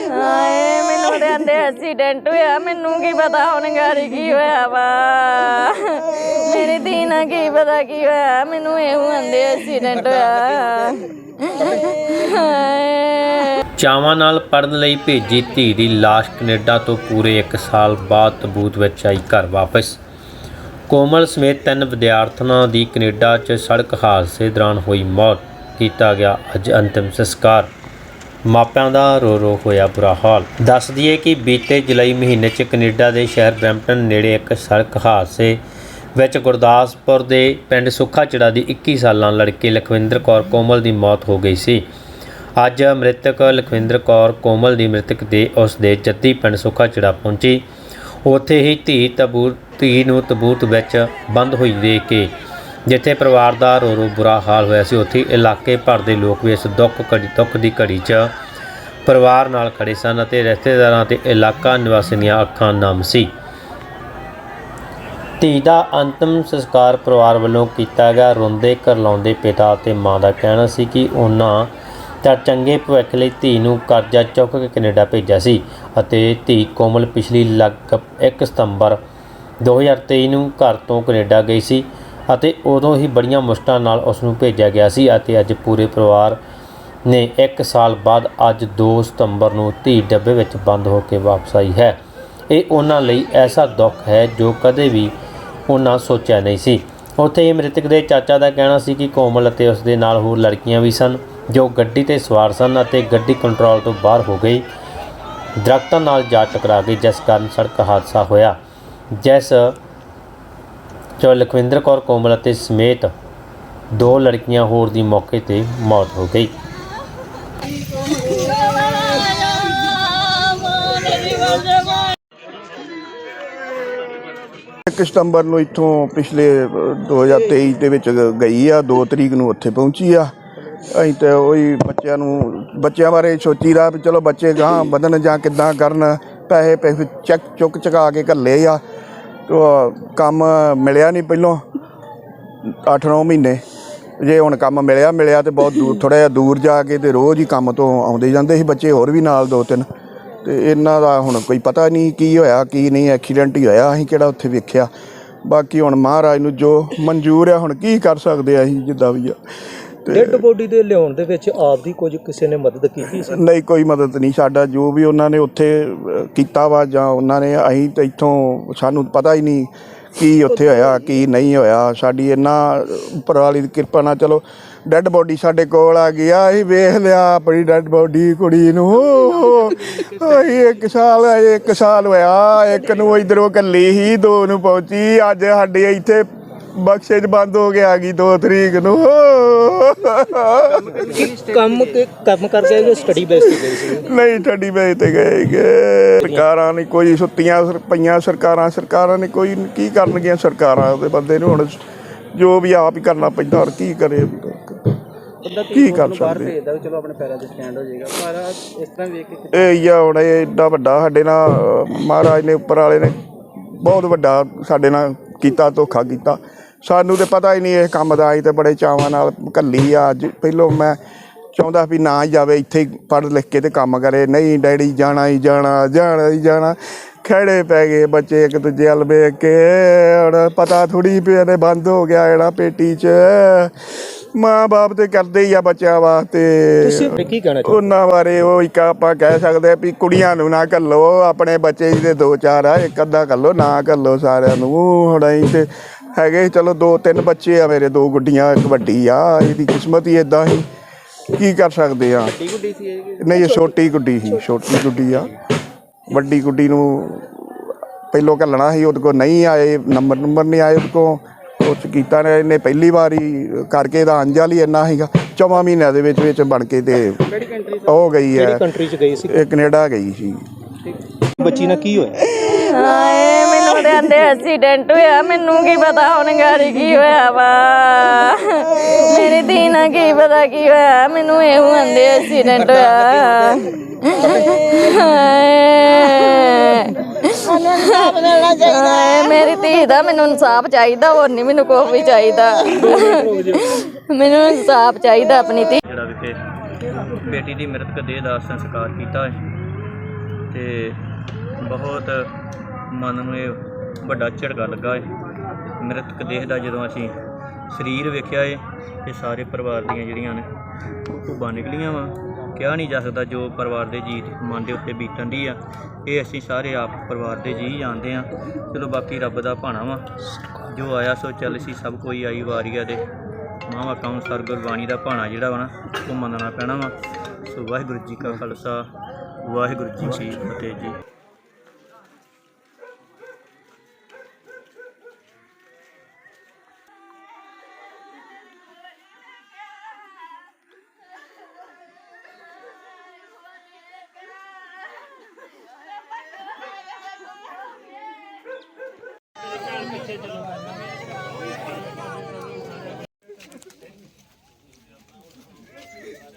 ਹਾਏ ਮੈਨੂੰ ਤੇ ਆਂਦੇ ਐਕਸੀਡੈਂਟ ਹੋਇਆ। ਮੈਨੂੰ ਕੀ ਪਤਾ ਹੁਣ ਗਾੜੀ ਕੀ ਹੋਇਆ ਵਾ। ਮੇਰੀ ਧੀ ਨਾਲ ਕੀ ਪਤਾ ਕੀ ਹੋਇਆ। ਮੈਨੂੰ ਇਹੋ ਆਂਦੇ ਐਕਸੀਡੈਂਟ ਹੋਇਆ। ਹਾਏ। ਚਾਵਾਂ ਨਾਲ ਪੜਨ ਲਈ ਭੇਜੀ ਧੀ ਦੀ ਲਾਸ਼ ਕੈਨੇਡਾ ਤੋਂ ਪੂਰੇ 1 ਸਾਲ ਬਾਅਦ ਤਬੂਤ ਵਿੱਚ ਆਈ ਘਰ ਵਾਪਸ। ਕੋਮਲ ਸਮੇਤ ਤਿੰਨ ਵਿਦਿਆਰਥਣਾਂ ਦੀ ਕੈਨੇਡਾ 'ਚ ਸੜਕ ਹਾਦਸੇ ਦੌਰਾਨ ਹੋਈ ਮੌਤ। ਕੀਤਾ ਗਿਆ ਅੱਜ ਅੰਤਿਮ ਸੰਸਕਾਰ। ਮਾਪਿਆਂ ਦਾ ਰੋ ਰੋ ਹੋਇਆ ਬੁਰਾ ਹਾਲ। ਦੱਸ ਦਈਏ ਕਿ ਬੀਤੇ ਜੁਲਾਈ ਮਹੀਨੇ 'ਚ ਕੈਨੇਡਾ ਦੇ ਸ਼ਹਿਰ ਬਰੈਂਪਟਨ ਨੇੜੇ ਇੱਕ ਸੜਕ ਹਾਦਸੇ ਵਿੱਚ ਗੁਰਦਾਸਪੁਰ ਦੇ ਪਿੰਡ ਸੁੱਖਾਚੜਾ ਦੀ 21 ਸਾਲਾਂ ਲੜਕੀ ਲਖਵਿੰਦਰ ਕੌਰ ਕੋਮਲ ਦੀ ਮੌਤ ਹੋ ਗਈ ਸੀ। ਅੱਜ ਮ੍ਰਿਤਕ ਲਖਵਿੰਦਰ ਕੌਰ ਕੋਮਲ ਦੀ ਮ੍ਰਿਤਕ ਦੇ ਉਸ ਦੇ ਜੱਦੀ ਪਿੰਡ ਸੁੱਖਾਚੜਾ ਪਹੁੰਚੀ। ਉੱਥੇ ਹੀ ਧੀ ਤਬੂਤ ਧੀ ਨੂੰ ਤਬੂਤ ਵਿੱਚ ਬੰਦ ਹੋਈ ਦੇਖ ਕੇ ਜਿੱਥੇ ਪਰਿਵਾਰ ਦਾ ਰੋ ਰੋ ਬੁਰਾ ਹਾਲ ਹੋਇਆ ਸੀ, ਉੱਥੇ ਇਲਾਕੇ ਭਰ ਦੇ ਲੋਕ ਵੀ ਇਸ ਦੁੱਖ ਘੜੀ, ਦੁੱਖ ਦੀ ਘੜੀ 'ਚ ਪਰਿਵਾਰ ਨਾਲ ਖੜੇ ਸਨ ਅਤੇ ਰਿਸ਼ਤੇਦਾਰਾਂ ਤੇ ਇਲਾਕਾ ਨਿਵਾਸੀਆਂ ਦੀਆਂ ਅੱਖਾਂ ਨਮ ਸੀ। ਧੀ ਦਾ ਅੰਤਮ ਸੰਸਕਾਰ ਪਰਿਵਾਰ ਵੱਲੋਂ ਕੀਤਾ ਗਿਆ। ਰੋਂਦੇ ਕਰਲਾਉਂਦੇ ਪਿਤਾ ਅਤੇ ਮਾਂ ਦਾ ਕਹਿਣਾ ਸੀ ਕਿ ਉਹਨਾਂ ਤਾਂ ਚੰਗੇ ਭਵਿੱਖ ਲਈ ਧੀ ਨੂੰ ਕਰਜ਼ਾ ਚੁੱਕ ਕੇ ਕੈਨੇਡਾ ਭੇਜਿਆ ਸੀ ਅਤੇ ਧੀ ਕੋਮਲ ਪਿਛਲੀ ਲਗਭਗ 1 ਸਤੰਬਰ 2023 ਨੂੰ ਘਰ ਤੋਂ ਕੈਨੇਡਾ ਗਈ ਸੀ। ਅਤੇ ਉਦੋਂ ਹੀ ਬੜੀਆਂ ਮੁਸ਼ਕਲਾਂ ਨਾਲ ਉਸ ਨੂੰ ਭੇਜਿਆ ਗਿਆ ਸੀ ਅਤੇ ਅੱਜ ਪੂਰੇ ਪਰਿਵਾਰ ਨੇ 1 ਸਾਲ ਬਾਅਦ ਅੱਜ 2 ਸਤੰਬਰ ਨੂੰ ਧੀ ਡੱਬੇ ਵਿੱਚ ਬੰਦ ਹੋ ਕੇ ਵਾਪਸ ਆਈ ਹੈ। ਇਹ ਉਹਨਾਂ ਲਈ ਐਸਾ ਦੁੱਖ ਹੈ ਜੋ ਕਦੇ ਵੀ ਉਹਨਾਂ ਸੋਚਿਆ ਨਹੀਂ ਸੀ। ਉੱਥੇ ਹੀ ਮ੍ਰਿਤਕ ਦੇ ਚਾਚਾ ਦਾ ਕਹਿਣਾ ਸੀ ਕਿ ਕੋਮਲ ਅਤੇ ਉਸ ਦੇ ਨਾਲ ਹੋਰ ਲੜਕੀਆਂ ਵੀ ਸਨ, ਜੋ ਗੱਡੀ ਤੇ ਸਵਾਰ ਸਨ ਅਤੇ ਗੱਡੀ ਕੰਟਰੋਲ ਤੋਂ ਬਾਹਰ ਹੋ ਗਈ। ਦਰਖਤਾਂ ਨਾਲ ਜਾ ਟਕਰਾ ਗਈ, ਜਿਸ ਕਾਰਨ ਸੜਕ ਹਾਦਸਾ ਹੋਇਆ। ਜਿਸ ਜੋ ਲਖਵਿੰਦਰ ਕੌਰ ਕੋਮਲ ਅਤੇ ਸਮੇਤ ਦੋ ਲੜਕੀਆਂ ਹੋਰ ਦੀ ਮੌਕੇ ਤੇ ਮੌਤ ਹੋ ਗਈ। ਇੱਕ ਸਤੰਬਰ ਨੂੰ ਇੱਥੋਂ ਪਿਛਲੇ ਅ, 2023 ਦੇ ਵਿੱਚ ਗਈ ਆ 2 ਤਰੀਕ ਨੂੰ ਉੱਥੇ ਪਹੁੰਚੀ ਆ। ਅਸੀਂ ਤੇ ਉਹੀ ਬੱਚਿਆਂ ਨੂੰ ਬੱਚਿਆਂ ਬਾਰੇ ਸੋਚੀਦਾ ਵੀ ਚਲੋ ਬੱਚੇ ਗਾਂ ਵਧਣ ਜਾਂ ਕਿੱਦਾਂ ਕਰਨ ਪੈਸੇ ਪੈਸੇ ਚੈੱਕ ਚੁੱਕ ਚੁਕਾ ਕੇ ਘੱਲੇ ਆ। ਕੰਮ ਮਿਲਿਆ ਨਹੀਂ ਪਹਿਲੋਂ। 8-9 ਮਹੀਨੇ। ਜੇ ਹੁਣ ਕੰਮ ਮਿਲਿਆ ਮਿਲਿਆ ਤੇ ਬਹੁਤ ਦੂਰ ਥੋੜਾ ਜਿਹਾ ਦੂਰ ਜਾ ਕੇ ਤੇ ਰੋਜ਼ ਹੀ ਕੰਮ ਤੋਂ ਆਉਂਦੇ ਜਾਂਦੇ ਸੀ ਬੱਚੇ ਹੋਰ ਵੀ ਨਾਲ ਦੋ ਤਿੰਨ। ਤੇ ਇਹਨਾਂ ਦਾ ਹੁਣ ਕੋਈ ਪਤਾ ਨਹੀਂ ਕੀ ਹੋਇਆ, ਕੀ ਨਹੀਂ, ਐਕਸੀਡੈਂਟ ਹੀ ਹੋਇਆ, ਅਸੀਂ ਕਿਹੜਾ ਉੱਥੇ ਵੇਖਿਆ। ਬਾਕੀ ਹੁਣ ਮਹਾਰਾਜ ਨੂੰ ਜੋ ਮਨਜ਼ੂਰ ਆ, ਹੁਣ ਕੀ ਕਰ ਸਕਦੇ ਆ ਅਸੀਂ ਜਿੱਦਾਂ ਵੀ ਆ। ਡੈੱਡ ਬੋਡੀ ਦੇ ਲਿਆਉਣ ਦੇ ਵਿੱਚ ਆਪ ਦੀ ਕੁਝ ਕਿਸੇ ਨੇ ਮਦਦ ਕੀਤੀ ਸੀ? ਨਹੀਂ ਕੋਈ ਮਦਦ ਨਹੀਂ। ਸਾਡਾ ਜੋ ਵੀ ਉਹਨਾਂ ਨੇ ਉੱਥੇ ਕੀਤਾ ਵਾ ਜਾਂ ਉਹਨਾਂ ਨੇ ਅਸੀਂ ਤਾਂ ਇੱਥੋਂ ਸਾਨੂੰ ਪਤਾ ਹੀ ਨਹੀਂ ਕੀ ਉੱਥੇ ਹੋਇਆ ਕੀ ਨਹੀਂ ਹੋਇਆ। ਸਾਡੀ ਇਹਨਾਂ ਉੱਪਰ ਵਾਲੀ ਦੀ ਕਿਰਪਾ ਨਾਲ ਚਲੋ ਡੈੱਡ ਬੋਡੀ ਸਾਡੇ ਕੋਲ ਆ ਗਈ ਅਸੀਂ ਵੇਖ ਲਿਆ ਆਪਣੀ ਡੈੱਡ ਬੋਡੀ ਕੁੜੀ ਨੂੰ। ਓਏ ਇੱਕ ਸਾਲ ਇੱਕ ਸਾਲ ਹੋਇਆ ਇੱਕ ਨੂੰ ਇਧਰੋਂ ਕੱਲੀ ਹੀ ਦੋ ਨੂੰ ਪਹੁੰਚੀ। ਅੱਜ ਸਾਡੇ ਇੱਥੇ ਬਖਸ਼ੇ 'ਚ ਬੰਦ ਹੋ ਕੇ ਆ ਗਈ 2 ਤਰੀਕ ਨੂੰ। ਕੰਮ ਕੰਮ ਕਰਕੇ ਜੋ ਸਟੱਡੀ ਬੇਸ ਤੇ ਗਈ ਸੀ? ਨਹੀਂ ਠੱਡੀ ਵੇਚ ਤੇ ਗਏ ਗੇ ਸਰਕਾਰਾਂ ਨੇ ਕੋਈ ਸੁੱਤੀਆਂ ਪਈਆਂ ਸਰਕਾਰਾਂ ਸਰਕਾਰਾਂ ਨੇ ਕੋਈ ਕੀ ਕਰਨਗੀਆਂ ਸਰਕਾਰਾਂ ਦੇ ਬੰਦੇ ਨੂੰ ਹੁਣ? ਜੋ ਵੀ ਆਪ ਹੀ ਕਰਨਾ ਪੈਂਦਾ ਔਰ ਕੀ ਕਰੇ? ਕੀ ਕਰ ਸਕਦੇ? ਭੇਜਦਾ ਵੀ ਚਲੋ ਆਪਣੇ ਪੈਰਾਂ ਤੇ ਸਟੈਂਡ ਹੋ ਜਾਏਗਾ। ਪਰ ਇਸ ਤਰ੍ਹਾਂ ਵੇਖ ਕੇ ਇਹ ਆ ਹੁਣ ਇਹ ਏਡਾ ਵੱਡਾ ਸਾਡੇ ਨਾਲ ਮਹਾਰਾਜ ਨੇ ਉੱਪਰ ਵਾਲੇ ਨੇ ਬਹੁਤ ਵੱਡਾ ਸਾਡੇ ਨਾਲ ਕੀਤਾ ਧੋਖਾ ਕੀਤਾ। ਸਾਨੂੰ ਤੇ ਪਤਾ ਹੀ ਨਹੀਂ ਇਹ ਕੰਮ ਦਾ ਅਸੀਂ ਤੇ ਬੜੇ ਚਾਵਾਂ ਨਾਲ ਕੱਲੀ ਆ। ਅੱਜ ਪਹਿਲੋਂ ਮੈਂ ਚਾਹੁੰਦਾ ਵੀ ਨਾ ਜਾਵੇ ਇੱਥੇ ਹੀ ਪੜ੍ਹ ਲਿਖ ਕੇ ਤੇ ਕੰਮ ਕਰੇ। ਨਹੀਂ ਡੈਡੀ ਜਾਣਾ ਹੀ ਜਾਣਾ ਜਾਣਾ ਹੀ ਜਾਣਾ। ਖੜੇ ਪੈ ਗਏ ਬੱਚੇ ਇੱਕ ਦੂਜੇ ਵੱਲ ਵੇਖ ਕੇ। ਹੁਣ ਪਤਾ ਥੋੜੀ ਵੀ ਇਹਨੇ ਬੰਦ ਹੋ ਗਿਆ ਜਿਹੜਾ ਪੇਟੀ 'ਚ। ਮਾਂ ਬਾਪ ਤੇ ਕਰਦੇ ਹੀ ਆ ਬੱਚਿਆਂ ਵਾਸਤੇ। ਤੁਸੀਂ ਕੀ ਕਹਿਣਾ ਚਾਹੁੰਦੇ ਉਹਨਾਂ ਬਾਰੇ ਉਹ ਇੱਕ ਆਪਾਂ ਕਹਿ ਸਕਦੇ ਆ ਵੀ ਕੁੜੀਆਂ ਨੂੰ ਨਾ ਘੱਲੋ। ਆਪਣੇ ਬੱਚੇ ਜਿਹਦੇ ਦੋ ਚਾਰ ਆ ਇੱਕ ਅੱਧਾ ਘੱਲੋ ਨਾ ਘੱਲੋ ਸਾਰਿਆਂ ਨੂੰ। ਹੁਣ ਅਸੀਂ ਤੇ ਹੈਗੇ ਚਲੋ ਦੋ ਤਿੰਨ ਬੱਚੇ ਆ ਮੇਰੇ ਦੋ ਗੁੱਡੀਆਂ ਇੱਕ ਵੱਡੀ ਆ ਇਹਦੀ ਕਿਸਮਤ ਹੀ ਇਦਾਂ ਹੀ ਕੀ ਕਰ ਸਕਦੇ ਆ? ਗੁੱਡੀ ਸੀ ਇਹ ਨਹੀਂ ਇਹ ਛੋਟੀ ਗੁੱਡੀ ਸੀ ਛੋਟੀ ਗੁੱਡੀ ਆ। ਵੱਡੀ ਗੁੱਡੀ ਨੂੰ ਪਹਿਲੋਂ ਘੱਲਣਾ ਸੀ ਉਹਦੇ ਕੋਲ ਨਹੀਂ ਆਏ ਨੰਬਰ ਨੰਬਰ ਨਹੀਂ ਆਏ ਉਹਦੇ ਕੋਲ। ਉਸ ਕੀਤਾ ਨੇ ਇਹਨੇ ਪਹਿਲੀ ਵਾਰੀ ਕਰਕੇ ਦਾ ਅੰਜਲ ਹੀ ਇੰਨਾ ਸੀਗਾ। ਚੌਵਾਂ ਮਹੀਨਿਆਂ ਦੇ ਵਿੱਚ ਵਿੱਚ ਬਣ ਕੇ ਤੇ ਕਿਹੜੀ ਕੰਟਰੀ ਹੋ ਗਈ ਕਿਹੜੀ ਹੈ ਕੰਟਰੀ ਚ ਗਈ ਸੀ? ਇਹ ਕੈਨੇਡਾ ਗਈ ਸੀ। ਬੱਚੀ ਨਾਲ ਕੀ ਹੋਇਆ? ਹਾਏ ਮੈਨੂੰ ਤੇ ਆਂਦੇ ਐਕਸੀਡੈਂਟ ਹੋਇਆ। ਮੈਨੂੰ ਕੀ ਪਤਾ ਹੁਣ ਗਾੜੀ ਕੀ ਹੋਇਆ ਵਾ। ਮੇਰੀ ਧੀ ਨਾਲ ਕੀ ਪਤਾ ਕੀ ਹੋਇਆ। ਮੈਨੂੰ ਇਹੋ ਆਂਦੇ ਐਕਸੀਡੈਂਟ ਹੋਇਆ। ਮੇਰੀ ਧੀ ਦਾ ਮੈਨੂੰ ਇਨਸਾਫ ਚਾਹੀਦਾ, ਹੋਰ ਨਹੀਂ ਮੈਨੂੰ ਕੋਈ ਵੀ ਚਾਹੀਦਾ। ਮੈਨੂੰ ਇਨਸਾਫ ਚਾਹੀਦਾ ਆਪਣੀ ਧੀ। ਜਿਹੜਾ ਵਿਖੇ ਬੇਟੀ ਦੀ ਮ੍ਰਿਤਕ ਦੇਹ ਦਾ ਸੰਸਕਾਰ ਕੀਤਾ ਤੇ ਬਹੁਤ ਮਨ ਨੂੰ ਇਹ ਵੱਡਾ ਝਟਕਾ ਲੱਗਾ ਏ। ਮ੍ਰਿਤਕ ਦੇਹ ਦਾ ਜਦੋਂ ਅਸੀਂ ਸਰੀਰ ਵੇਖਿਆ ਏ ਤੇ ਸਾਰੇ ਪਰਿਵਾਰ ਦੀਆਂ ਜਿਹੜੀਆਂ ਨੇ ਭੁੱਬਾਂ ਨਿਕਲੀਆਂ ਵਾ। ਕਿਹਾ ਨਹੀਂ ਜਾ ਸਕਦਾ ਜੋ ਪਰਿਵਾਰ ਦੇ ਜੀ ਮਨ ਦੇ ਉੱਤੇ ਬੀਤਣ ਦੀ ਆ, ਇਹ ਅਸੀਂ ਸਾਰੇ ਆਪ ਪਰਿਵਾਰ ਦੇ ਜੀ ਜਾਣਦੇ ਆ। ਚਲੋ ਬਾਕੀ ਰੱਬ ਦਾ ਭਾਣਾ ਵਾ। ਜੋ ਆਇਆ ਸੋ ਚੱਲ ਸੀ, ਸਭ ਕੋਈ ਆਈ ਵਾਰੀਆ ਦੇ। ਮਾਵਾ ਕੌਂਸਰ ਗੁਰਬਾਣੀ ਦਾ ਭਾਣਾ ਜਿਹੜਾ ਵਾ ਨਾ, ਉਹ ਮੰਨਣਾ ਪੈਣਾ ਵਾ। ਸੋ ਵਾਹਿਗੁਰੂ ਜੀ ਕਾ ਖਾਲਸਾ, ਵਾਹਿਗੁਰੂ ਜੀ ਕੀ ਫਤਿਹ ਜੀ। Merci.